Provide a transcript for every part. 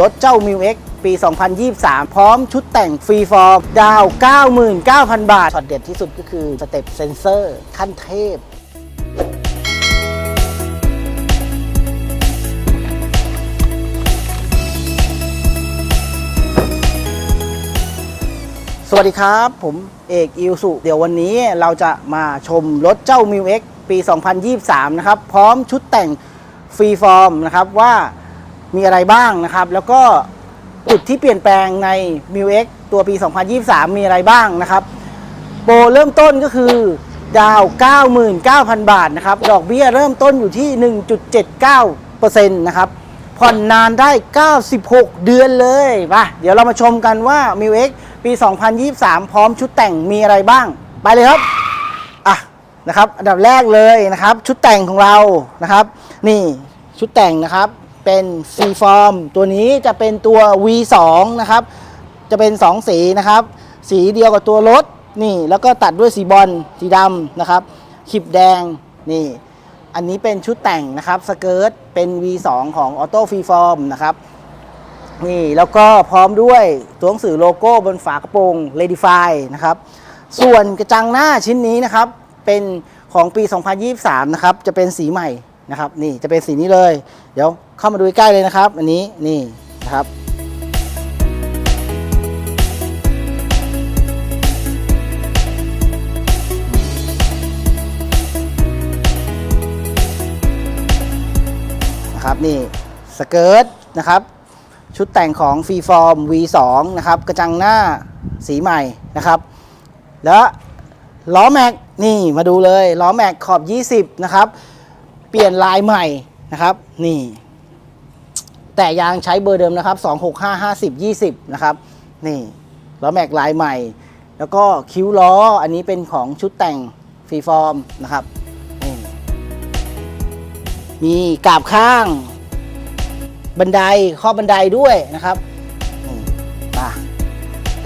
รถเจ้า m ิว X ปี 2023 พร้อมชุดแต่งฟรีฟอร์ม ดาว 99,000 บาทช็อตเด็ดที่สุดก็คือสเต็ปเซนเซอร์ ขั้นเทพสวัสดีครับ ผมเอกอิวสุ เดี๋ยววันนี้เราจะมาชมรถเจ้า m ิว X ปี 2023 นะครับ พร้อมชุดแต่งฟรีฟอร์มนะครับว่า มีอะไรบ้างนะครับ แล้วก็จุดที่เปลี่ยนแปลงใน m ิว X ตัวปี 2023 มีอะไรบ้างนะครับ โปรเริ่มต้นก็คือดาว 99,000 บาทนะครับ ดอกเบี้ยเริ่มต้นอยู่ที่ 1.79%นะครับ ผ่อนนานได้ 96 เดือนเลยมาเดี๋ยวเรามาชมกันว่า m ิว X ปี 2023 พร้อมชุดแต่งมีอะไรบ้าง ไปเลยครับ อะนะครับ อันดับแรกเลยนะครับ ชุดแต่งของเรานะครับ นี่ชุดแต่งนะครับ เป็น C form ตัวนี้จะเป็นตัว V2 นะครับ จะเป็น 2 สีนะครับ สีเดียวกับตัวรถนี่แล้วก็ตัดด้วยสีบอลสีดำนะครับขีบแดงนี่ อันนี้เป็นชุดแต่งนะครับสเกิร์ตเป็น V2 ของ Auto Freeform นะครับนี่แล้วก็พร้อมด้วยตัวหนังสือโลโก้บนฝากระโปรง Redify นะครับ ส่วนกระจังหน้าชิ้นนี้นะครับ เป็นของปี 2023 นะครับ จะเป็นสีใหม่ นะครับนี่จะเป็นสีนี้เลย เดี๋ยวเข้ามาดูใกล้เลยนะครับ อันนี้นี่นะครับนะครับนี่สเกิร์ตนะครับชุดแต่งของฟรีฟอร์ม V2 นะครับกระจังหน้าสีใหม่นะครับ แล้วล้อแม็กนี่มาดูเลยล้อแม็กขอบ 20 นะครับ ปลี่ยนลายใหม่นะครับ นี่ แต่ยางใช้เบอร์เดิมนะครับ265 50 20 นะครับ นี่ล้อแม็กลายใหม่ แล้วก็คิ้วล้ออันนี้เป็นของชุดแต่งฟรีฟอร์มนะครับ มีกาบข้าง บันไดข้อบันไดด้วยนะครับมา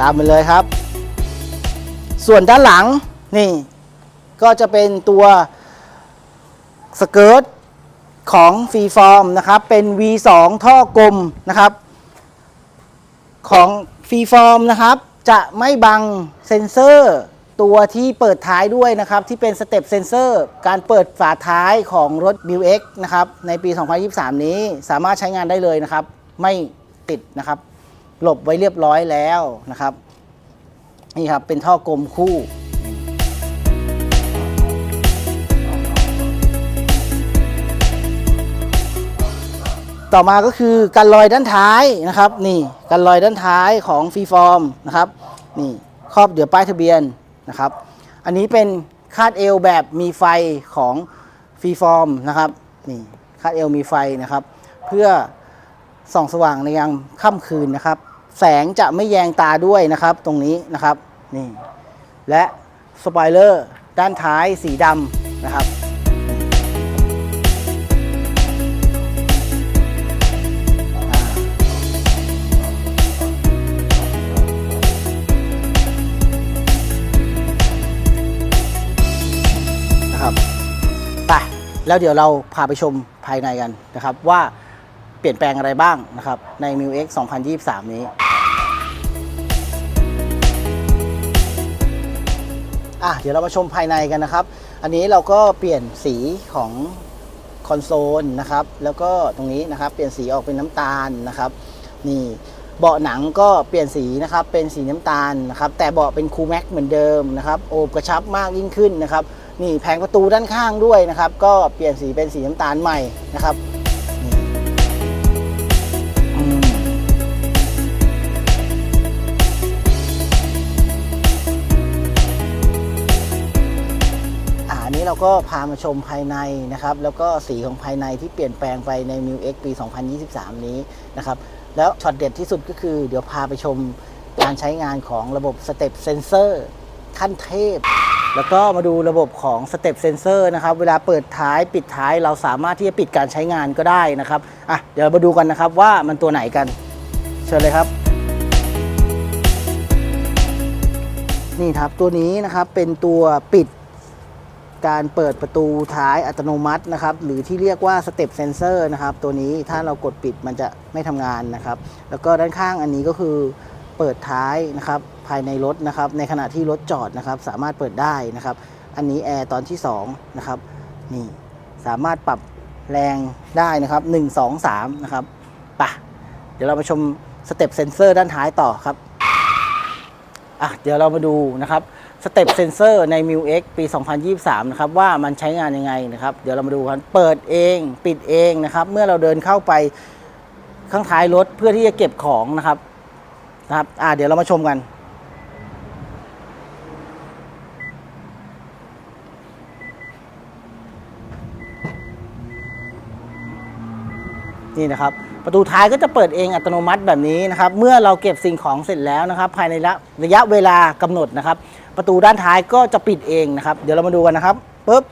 ตามไปเลยครับ ส่วนด้านหลังนี่ ก็จะเป็นตัว สเกิร์ตของฟรีฟอร์มนะครับเป็น V2 ท่อกลมนะครับ ของฟรีฟอร์มนะครับ จะไม่บังเซ็นเซอร์ตัวที่เปิดท้ายด้วยนะครับ ที่เป็นสเต็ปเซ็นเซอร์การเปิดฝาท้ายของรถ m ิว X นะครับ ในปี 2023 นี้สามารถใช้งานได้เลยนะครับ ไม่ติดนะครับ หลบไว้เรียบร้อยแล้วนะครับ นี่ครับ เป็นท่อกลมคู่ ต่อมาก็คือกันรอยด้านท้ายนะครับนี่กันรอยด้านท้ายของฟรีฟอร์มนะครับนี่ครอบเดี๋ยวป้ายทะเบียนนะครับอันนี้เป็นคาดเอวแบบมีไฟของฟรีฟอร์มนะครับนี่คาดเอวมีไฟนะครับ เพื่อส่องสว่างในยามค่ำคืนนะครับ แสงจะไม่แยงตาด้วยนะครับตรงนี้นะครับนี่และสปอยเลอร์ด้านท้ายสีดำนะครับ แล้วเดี๋ยวเราพาไปชมภายในกันนะครับ ว่าเปลี่ยนแปลงอะไรบ้างนะครับ ใน m ิว X 2023 นี้อะเดี๋ยวเรามาชมภายในกันนะครับ อันนี้เราก็เปลี่ยนสีของคอนโซลนะครับ แล้วก็ตรงนี้นะครับ เปลี่ยนสีออกเป็นน้ำตาลนะครับ นี่เบาะหนังก็เปลี่ยนสีนะครับ เป็นสีน้ำตาลนะครับ แต่เบาะเป็นคูลแม็กเหมือนเดิมนะครับ โอบกระชับมากยิ่งขึ้นนะครับ นี่แผงประตูด้านข้างด้วยนะครับ ก็เปลี่ยนสีเป็นสีน้ำตาลใหม่นะครับอันนี้เราก็พามาชมภายในนะครับ แล้วก็สีของภายในที่เปลี่ยนแปลงไปใน m ิว X ปี 2023 นี้นะครับ แล้วช็อตเด็ดที่สุดก็คือ เดี๋ยวพาไปชมการใช้งานของระบบสเต็ปเซนเซอร์ขั้นเทพ แล้วก็มาดูระบบของสเต็ปเซนเซอร์นะครับ เวลาเปิดท้ายปิดท้ายเราสามารถที่จะปิดการใช้งานก็ได้นะครับ อะ เดี๋ยวมาดูกันนะครับว่ามันตัวไหนกัน เชิญเลยครับ นี่ครับตัวนี้นะครับเป็นตัวปิดการเปิดประตูท้ายอัตโนมัตินะครับ หรือที่เรียกว่าสเต็ปเซนเซอร์นะครับ ตัวนี้ถ้าเรากดปิดมันจะไม่ทำงานนะครับ แล้วก็ด้านข้างอันนี้ก็คือ เปิดท้ายนะครับภายในรถนะครับ ในขณะที่รถจอดนะครับ สามารถเปิดได้นะครับ อันนี้แอร์ตอนที่2นะครับนี่สามารถปรับแรงได้นะครับ 1 2 3 นะครับปะเดี๋ยวเรามาชมสเต็ปเซนเซอร์ด้านท้ายต่อครับอะเดี๋ยวเรามาดูนะครับสเต็ปเซนเซอร์ใน m ิ X ปี 2023 นะครับ ว่ามันใช้งานยังไงนะครับ เดี๋ยวเรามาดูกันเปิดเองปิดเองนะครับ เมื่อเราเดินเข้าไปข้างท้ายรถเพื่อที่จะเก็บของนะครับ นะครับอะเดี๋ยวเรามาชมกัน นี่นะครับ ประตูท้ายก็จะเปิดเองอัตโนมัติแบบนี้นะครับ เมื่อเราเก็บสิ่งของเสร็จแล้วนะครับ ภายในระระยะเวลากำหนดนะครับ ประตูด้านท้ายก็จะปิดเองนะครับ เดี๋ยวเรามาดูกันนะครับปุ๊บ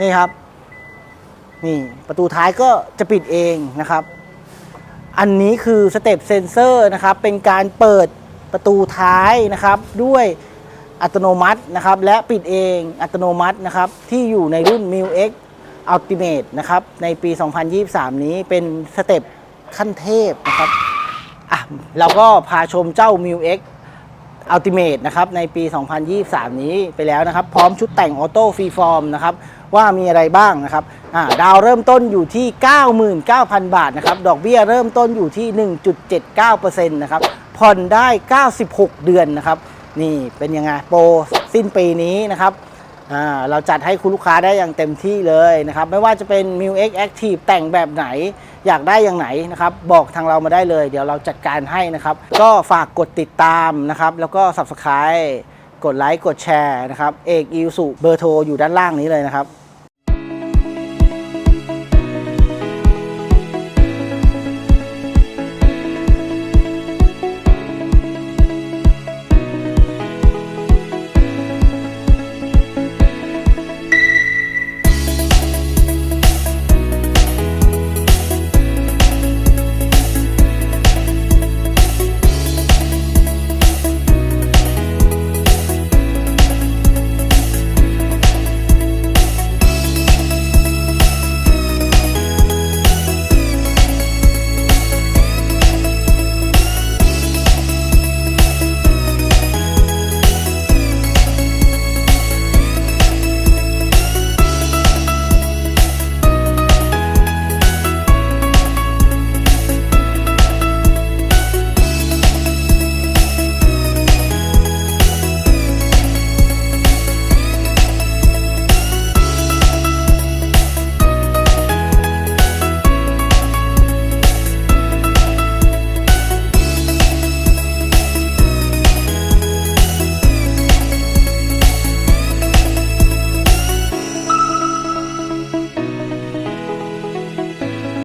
นี่ครับ นี่ประตูท้ายก็จะปิดเองนะครับ อันนี้คือสเต็ปเซนเซอร์นะครับ เป็นการเปิดประตูท้ายนะครับ ด้วยอัตโนมัตินะครับ และปิดเองอัตโนมัตินะครับ ที่อยู่ในรุ่น m i l X Ultimate นะครับ ในปี 2023 นี้เป็นสเต็ปขั้นเทพนะครับอะเราก็พาชมเจ้า m i l X อัลติเมทนะครับในปี 2023 นี้ไปแล้วนะครับ พร้อมชุดแต่งออโต้ฟรีฟอร์มนะครับว่ามีอะไรบ้างนะครับาดาวเริ่มต้นอยู่ที่ 99,000 บาทนะครับ ดอกเบี้ยเริ่มต้นอยู่ที่ 1.79%นะครับ ผ่อนได้ 96 เดือนนะครับ นี่เป็นยังไงโปรสิ้นปีนี้นะครับ เราจัดให้คุณลูกค้าได้อย่างเต็มที่เลยนะครับ ไม่ว่าจะเป็น m i l X Active แต่งแบบไหน อยากได้อย่างไหนนะครับ บอกทางเรามาได้เลย เดี๋ยวเราจัดการให้นะครับ ก็ฝากกดติดตามนะครับ แล้วก็ Subscribe กดไลค์กดแชร์นะครับ เอกอิวสุเบอร์โทรอยู่ด้านล่างนี้เลยนะครับ